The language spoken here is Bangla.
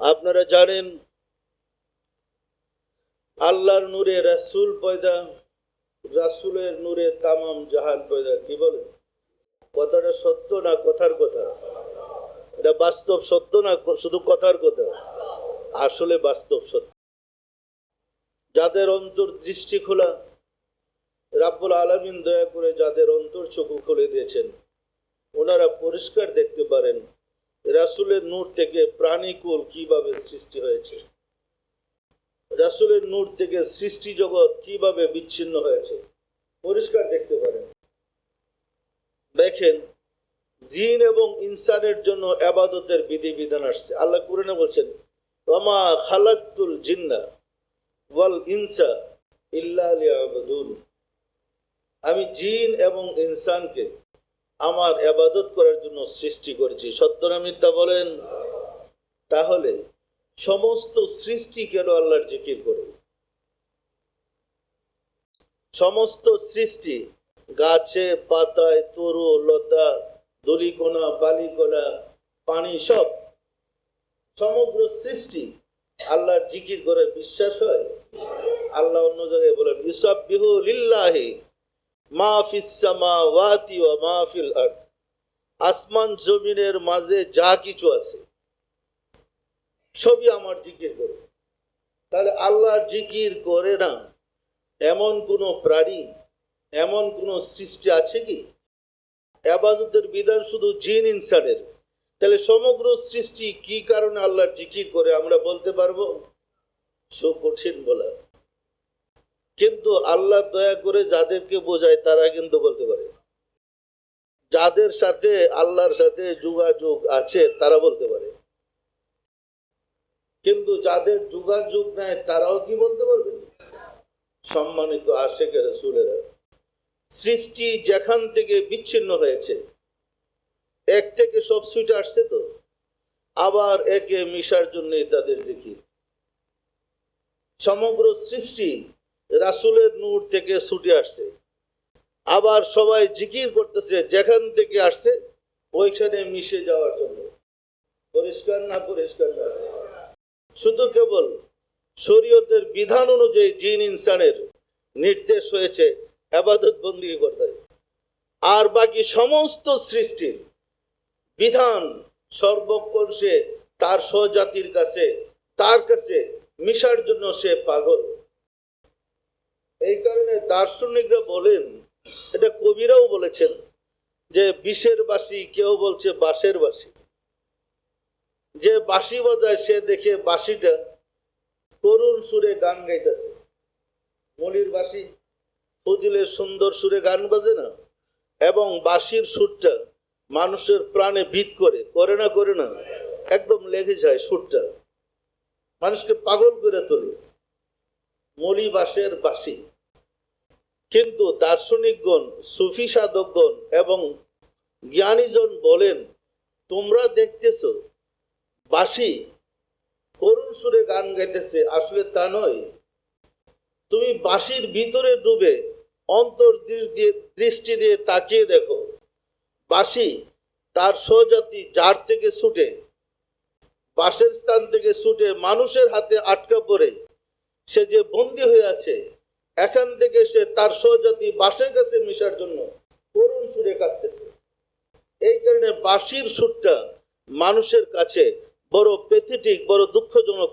আপনারা জানেন, আল্লাহর নূরে রাসূল পয়দা, রাসূলের নূরে তামাম জাহান পয়দা, কি বলেন? কথাটা সত্য না কথার কথা? এটা বাস্তব সত্য না শুধু কথার কথা? আসলে বাস্তব সত্য। যাদের অন্তর দৃষ্টি খোলা, রাব্বুল আলামিন দয়া করে যাদের অন্তর চক্ষু খুলে দিয়েছেন, ওনারা পরিষ্কার দেখতে পারেন রাসূলের নূর থেকে প্রাণী প্রাণীকুল কীভাবে সৃষ্টি হয়েছে? রাসূলের নূর থেকে সৃষ্টি জগৎ কীভাবে বিচ্ছিন্ন হয়েছে? পরিষ্কার দেখতে পারেন। দেখেন, জিন এবং ইনসানের জন্য আবাদতের বিধিবিধান আসছে। আল্লাহ কুরআনে বলছেন ওমা খালাকতুল জিন্না ওয়াল ইনসা ইল্লা আমি জিন এবং ইনসানকে আমার আবাদত করার জন্য সৃষ্টি করেছি। সত্য না মিথ্যা বলেন, তাহলে সমস্ত সৃষ্টি কেন আল্লাহর জিকির করে? সমস্ত সৃষ্টি গাছে, পাতায়, তরু, লতা, দলিকোনা, বালিকোনা, পানি সব সমগ্র সৃষ্টি আল্লাহর জিকির করে বিশ্বাস হয়? আল্লাহ অন্য জায়গায় বলেন ইসাব্বিহু লিল্লাহি। ওয়া আসমান জমিনের মাঝে যা কিছু আছে, সবই আমার জিকির করে। তাহলে আল্লাহর জিকির করে না? এমন কোন প্রাণী, এমন কোন সৃষ্টি আছে কি? আবাদতের বিধান শুধু জিন ইনসানের। তাহলে সমগ্র সৃষ্টি কি কারণে আল্লাহর জিকির করে আমরা বলতে পারব? সো কঠিন বলা। কিন্তু আল্লাহ দয়া করে যাদেরকে বোঝায় তারা কিন্তু বলতে পারে। যাদের সাথে আল্লাহর সাথে যোগাযোগ আছে, তারা বলতে পারে। কিন্তু যাদের যোগাযোগ নেয় তারাও কি বলতে পারবে? সম্মানিত আশেখ রসুলেরা, সৃষ্টি যেখান থেকে বিচ্ছিন্ন হয়েছে, এক থেকে সব সুইটে আসছে তো, আবার একে মিশার জন্য তাদের জিকির। সমগ্র সৃষ্টি রাসুলের নূর থেকে ছুটে আসছে। আবার সবাই জিকির করতেছে, যেখান থেকে আসছে, ওইখানে মিশে যাওয়ার জন্য। পরিষ্কার না পরিষ্কার? না শুধু কেবল শরীয়তের বিধান অনুযায়ী জিন ইনসানের নির্দেশ হয়েছে, আবাদত বন্দি করতে। আর বাকি সমস্ত সৃষ্টির বিধান সর্বক্ষণ সে তার স্বজাতির কাছে, তার কাছে মিশার জন্য সে পাগল। এই কারণে দার্শনিকরা বলেন, এটা কবিরাও বলেছেন, যে বিষের বাসি, কেউ বলছে বাঁশের বাসি। যে বাঁশি বাজায়, সে দেখে বাঁশিটা করুণ সুরে গান গাইতেছে। মলির বাঁশি, ফজিলের সুন্দর সুরে গান বাজে না, এবং বাঁশির সুরটা মানুষের প্রাণে ভিত করে করে না করে না, একদম লেগে যায় সুরটা। মানুষকে পাগল করে তোলে। মলি বাঁশের বাঁশি কিন্তু দার্শনিকগণ, সুফি সাধকগণ এবং জ্ঞানীজন বলেন, তোমরা দেখতেছ বাঁশি করুণ সুরে গান গাইতেছে। আসলে তা নয়। তুমি বাঁশির ভিতরে ডুবে অন্তর দৃষ্টি দিয়ে তাকিয়ে দেখো। বাঁশি তার স্বজাতি যার থেকে ছুটে, বাসের স্থান থেকে ছুটে মানুষের হাতে আটকা পড়ে। সে যে বন্দী হয়ে আছে, এখান থেকে সে তার সহজাতি বাসের কাছে মিশার জন্য করুণ সুরে কাঁদতেছে। এই কারণে বাঁশির সুরটা মানুষের কাছে বড় পেথেটিক বড় দুঃখজনক